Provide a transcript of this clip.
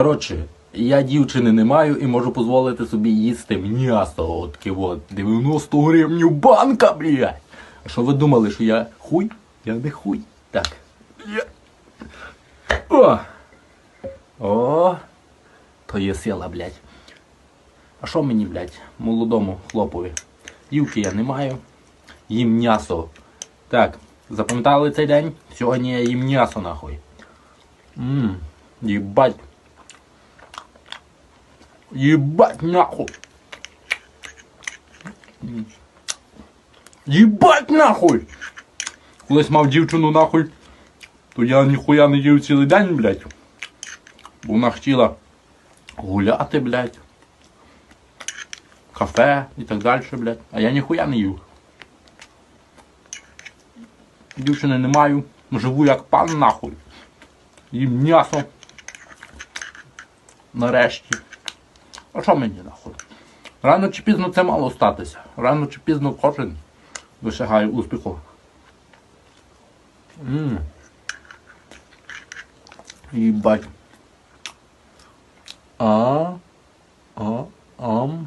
Коротше, я дівчини не маю і можу дозволити собі їсти м'ясо. От таке от 90 гривень банка, блядь. А що ви думали, що я хуй? Я не хуй. Так. Я... О! О! То є сила, блядь. А що мені, блядь, молодому хлопові? Дівки я не маю. Їм м'ясо. Так, запам'ятали цей день? Сьогодні я їм м'ясо нахуй. Ммм, їбать. Ебать нахуй. М. Єбать нахуй! Колись мав дівчину нахуй, то я ніхуя не їв цілий день, блядь. Бо вона хотіла гуляти, блядь. Кафе і так далі, блядь. А я ніхуя не їв. Дівчини не маю. Живу як пан нахуй. Їм м'ясо. Нарешті. А що мені нахуй? Рано чи пізно це мало статися. Рано чи пізно кожен досягає успіху. Ммм. Їбать. А. А. Ам.